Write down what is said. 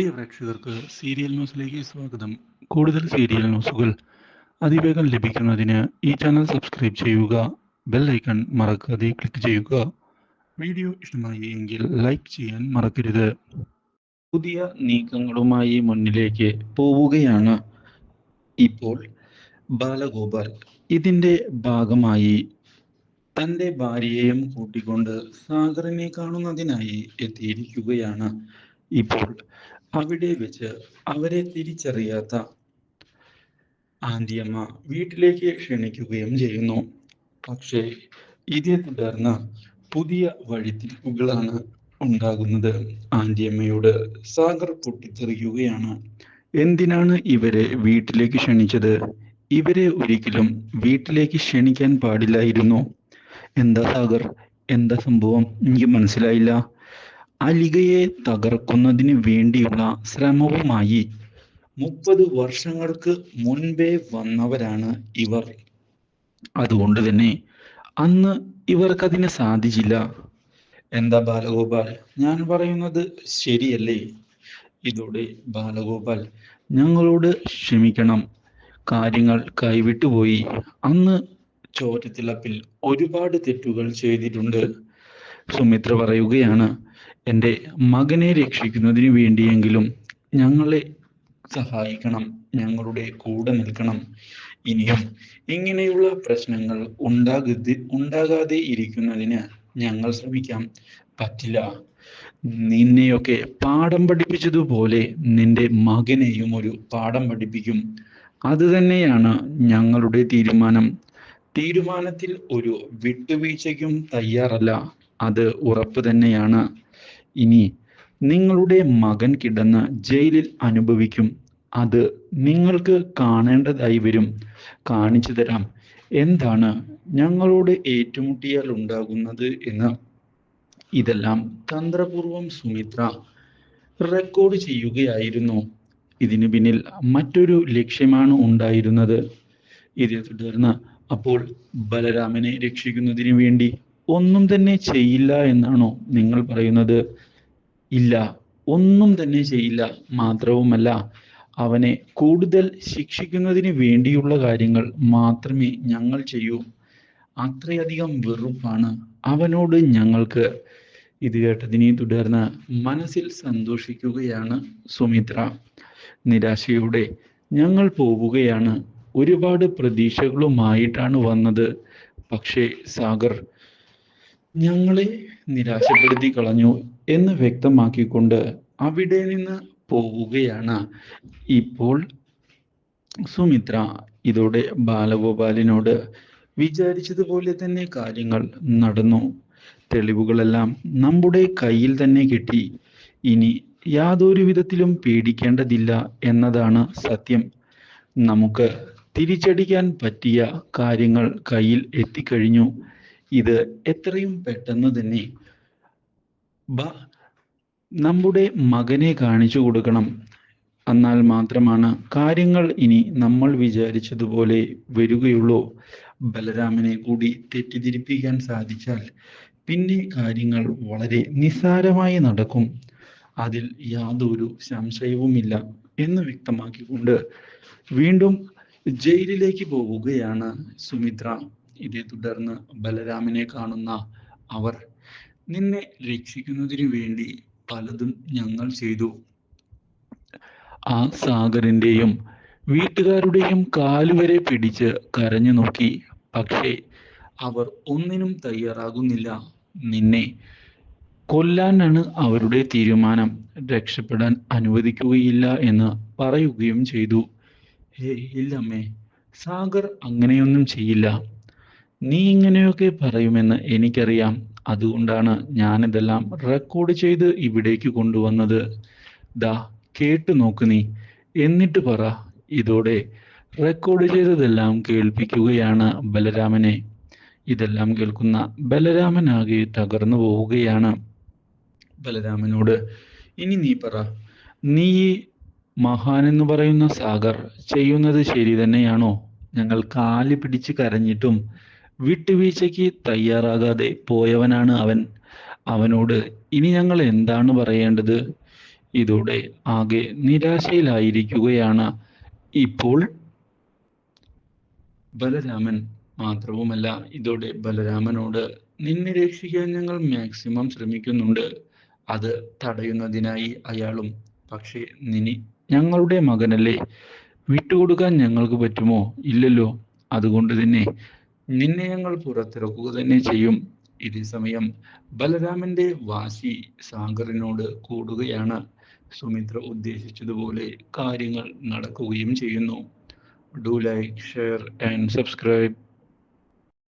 പ്രിയ പ്രേക്ഷകർക്ക് സീരിയൽ ന്യൂസിലേക്ക് സ്വാഗതം. കൂടുതൽ സീരിയൽ ന്യൂസുകൾ അതിവേഗം ലഭിക്കുന്നതിന് ഈ ചാനൽ സബ്സ്ക്രൈബ് ചെയ്യുക ബെൽ ഐക്കൺ മറക്കാതെ ക്ലിക്ക് ചെയ്യുക. വീഡിയോ ഇഷ്ടമായി എങ്കിൽ ലൈക്ക് ചെയ്യാൻ മറക്കരുത്. പുതിയ നീക്കങ്ങളുമായി മുന്നിലേക്ക് പോവുകയാണ് ഇപ്പോൾ ബാലഗോപാൽ. ഇതിന്റെ ഭാഗമായി തന്റെ ഭാര്യയെയും കൂട്ടിക്കൊണ്ട് സാഗറിനെ കാണുന്നതിനായി എത്തിയിരിക്കുകയാണ് ഇപ്പോൾ അവിടെ വെച്ച് അവരെ തിരിച്ചറിയാത്ത ആന്റിയമ്മ വീട്ടിലേക്ക് ക്ഷണിക്കുകയും ചെയ്യുന്നു. പക്ഷേ ഇതേ തുടർന്ന് പുതിയ വഴിത്തിരിവുകളാണ് ഉണ്ടാകുന്നത്. ആന്റിയമ്മയോട് സാഗർ പൊട്ടിത്തെറിയുകയാണ് എന്തിനാണ് ഇവരെ വീട്ടിലേക്ക് ക്ഷണിച്ചത്? ഇവരെ ഒരിക്കലും വീട്ടിലേക്ക് ക്ഷണിക്കാൻ പാടില്ലായിരുന്നു. എന്താ സാഗർ? എന്താ സംഭവം? എനിക്ക് മനസ്സിലായില്ല. അലികയെ തകർക്കുന്നതിന് വേണ്ടിയുള്ള ശ്രമവുമായി മുപ്പത് വർഷങ്ങൾക്ക് മുൻപേ വന്നവരാണ് ഇവർ. അതുകൊണ്ട് തന്നെ അന്ന് ഇവർക്കതിന് സാധിച്ചില്ല. എന്താ ബാലഗോപാൽ? ഞാൻ പറയുന്നത് ശരിയല്ലേ? ഇതോടെ ബാലഗോപാൽ ഞങ്ങളോട് ക്ഷമിക്കണം. കാര്യങ്ങൾ കൈവിട്ടുപോയി അന്ന് ചോരത്തിളപ്പിൽ ഒരുപാട് തെറ്റുകൾ ചെയ്തിട്ടുണ്ട്. സുമിത്ര പറയുകയാണ് എന്റെ മകനെ രക്ഷിക്കുന്നതിന് വേണ്ടിയെങ്കിലും ഞങ്ങളെ സഹായിക്കണം ഞങ്ങളുടെ കൂടെ നിൽക്കണം. ഇനിയും ഇങ്ങനെയുള്ള പ്രശ്നങ്ങൾ ഉണ്ടാകരുത് ഉണ്ടാകാതെ ഇരിക്കുന്നതിന് ഞങ്ങൾ ശ്രമിക്കാം. പറ്റില്ല. നിന്നെയൊക്കെ പാഠം പഠിപ്പിച്ചതുപോലെ നിന്റെ മകനെയും ഒരു പാഠം പഠിപ്പിക്കും. അത് തന്നെയാണ് ഞങ്ങളുടെ തീരുമാനം. തീരുമാനത്തിൽ ഒരു വിട്ടുവീഴ്ചയ്ക്കും തയ്യാറല്ല. അത് ഉറപ്പ് തന്നെയാണ്. ഇനി നിങ്ങളുടെ മകൻ കിടന്ന് ജയിലിൽ അനുഭവിക്കും. അത് നിങ്ങൾക്ക് കാണേണ്ടതായി വരും. കാണിച്ചു തരാം. എന്താണ് ഞങ്ങളോട് ഏറ്റുമുട്ടിയാൽ ഉണ്ടാകുന്നത് എന്ന്. ഇതെല്ലാം തന്ത്രപൂർവം സുമിത്ര റെക്കോർഡ് ചെയ്യുകയായിരുന്നു. ഇതിനു പിന്നിൽ മറ്റൊരു ലക്ഷ്യമാണ് ഉണ്ടായിരുന്നത്. ഇതേ തുടർന്ന് അപ്പോൾ ബലരാമനെ രക്ഷിക്കുന്നതിന് വേണ്ടി ഒന്നും തന്നെ ചെയ്യില്ല എന്നാണോ നിങ്ങൾ പറയുന്നത്? ഇല്ല. ഒന്നും തന്നെ ചെയ്യില്ല മാത്രവുമല്ല അവനെ കൂടുതൽ ശിക്ഷിക്കുന്നതിന് വേണ്ടിയുള്ള കാര്യങ്ങൾ മാത്രമേ ഞങ്ങൾ ചെയ്യൂ. അത്രയധികം വെറുപ്പാണ് അവനോട് ഞങ്ങൾക്ക്. ഇത് കേട്ടതിനെ തുടർന്ന് മനസ്സിൽ സന്തോഷിക്കുകയാണ് സുമിത്ര. നിരാശയോടെ ഞങ്ങൾ പോവുകയാണ്. ഒരുപാട് പ്രതീക്ഷകളുമായിട്ടാണ് വന്നത്. പക്ഷേ സാഗർ ഞങ്ങളെ നിരാശപ്പെടുത്തി കളഞ്ഞു എന്ന് വ്യക്തമാക്കിക്കൊണ്ട് അവിടെ നിന്ന് പോവുകയാണ്. ഇപ്പോൾ സുമിത്ര ഇതോടെ ബാലഗോപാലിനോട് വിചാരിച്ചതുപോലെ തന്നെ കാര്യങ്ങൾ നടന്നു. തെളിവുകളെല്ലാം നമ്മുടെ കയ്യിൽ തന്നെ കിട്ടി. ഇനി യാതൊരു വിധത്തിലും പേടിക്കേണ്ടതില്ല എന്നതാണ് സത്യം. നമുക്ക് തിരിച്ചടിക്കാൻ പറ്റിയ കാര്യങ്ങൾ കയ്യിൽ എത്തിക്കഴിഞ്ഞു. ഇത് എത്രയും പെട്ടെന്ന് തന്നെ നമ്മുടെ മകനെ കാണിച്ചു കൊടുക്കണം. എന്നാൽ മാത്രമാണ് കാര്യങ്ങൾ ഇനി നമ്മൾ വിചാരിച്ചതുപോലെ വരികയുള്ളൂ. ബലരാമനെ കൂടി തെറ്റിദ്ധരിപ്പിക്കാൻ സാധിച്ചാൽ പിന്നെ കാര്യങ്ങൾ വളരെ നിസ്സാരമായി നടക്കും. അതിൽ യാതൊരു സംശയവുമില്ല എന്ന് വ്യക്തമാക്കിക്കൊണ്ട് വീണ്ടും ജയിലിലേക്ക് പോവുകയാണ് സുമിത്ര. ഇതേ തുടർന്ന് ബലരാമനെ കാണുന്ന അവർ നിന്നെ രക്ഷിക്കുന്നതിനു വേണ്ടി പലതും ഞങ്ങൾ ചെയ്തു. ആ സാഗറിന്റെയും വീട്ടുകാരുടെയും കാലുവരെ പിടിച്ച് കരഞ്ഞു നോക്കി. പക്ഷേ അവർ ഒന്നിനും തയ്യാറാകുന്നില്ല. നിന്നെ കൊല്ലാനാണ് അവരുടെ തീരുമാനം. രക്ഷപ്പെടാൻ അനുവദിക്കുകയില്ല എന്ന് പറയുകയും ചെയ്തു. ഹേ ഇല്ലമ്മേ സാഗർ അങ്ങനെയൊന്നും ചെയ്യില്ല. നീ ഇങ്ങനെയൊക്കെ പറയുമെന്ന് എനിക്കറിയാം. അതുകൊണ്ടാണ് ഞാനിതെല്ലാം റെക്കോർഡ് ചെയ്ത് ഇവിടേക്ക് കൊണ്ടുവന്നത്. ദാ കേട്ടു നോക്ക് നീ. എന്നിട്ട് പറ. ഇതോടെ റെക്കോർഡ് ചെയ്തതെല്ലാം കേൾപ്പിക്കുകയാണ് ബലരാമനെ. ഇതെല്ലാം കേൾക്കുന്ന ബലരാമനാകെ തകർന്നു പോവുകയാണ് ബലരാമനോട്. ഇനി നീ പറ. നീ മഹാൻ എന്ന് പറയുന്ന സാഗർ ചെയ്യുന്നത് ശരി തന്നെയാണോ? ഞങ്ങൾ കാൽ പിടിച്ച് കരഞ്ഞിട്ടും വിട്ടുവീഴ്ചയ്ക്ക് തയ്യാറാകാതെ പോയവനാണ് അവൻ. അവനോട് ഇനി ഞങ്ങൾ എന്താണ് പറയേണ്ടത്? ഇതോടെ ആകെ നിരാശയിലായിരിക്കുകയാണ് ഇപ്പോൾ ബലരാമൻ മാത്രവുമല്ല. ഇതോടെ ബലരാമനോട് നിന്നെ രക്ഷിക്കാൻ ഞങ്ങൾ മാക്സിമം ശ്രമിക്കുന്നുണ്ട്. അത് തടയുന്നതിനായി അയാളും പക്ഷേ നിനി ഞങ്ങളുടെ മകനല്ലേ? വിട്ടുകൊടുക്കാൻ ഞങ്ങൾക്ക് പറ്റുമോ? ഇല്ലല്ലോ. അതുകൊണ്ട് തന്നെ നിന്നെ ഞങ്ങൾ പുറത്തിറക്കുക തന്നെ ചെയ്യും. ഇതേ സമയം ബലരാമന്റെ വാശി സാഗറിനോട് കൂടുകയാണ്. സുമിത്ര ഉദ്ദേശിച്ചതുപോലെ കാര്യങ്ങൾ നടക്കുകയും ചെയ്യുന്നു. Do like share and subscribe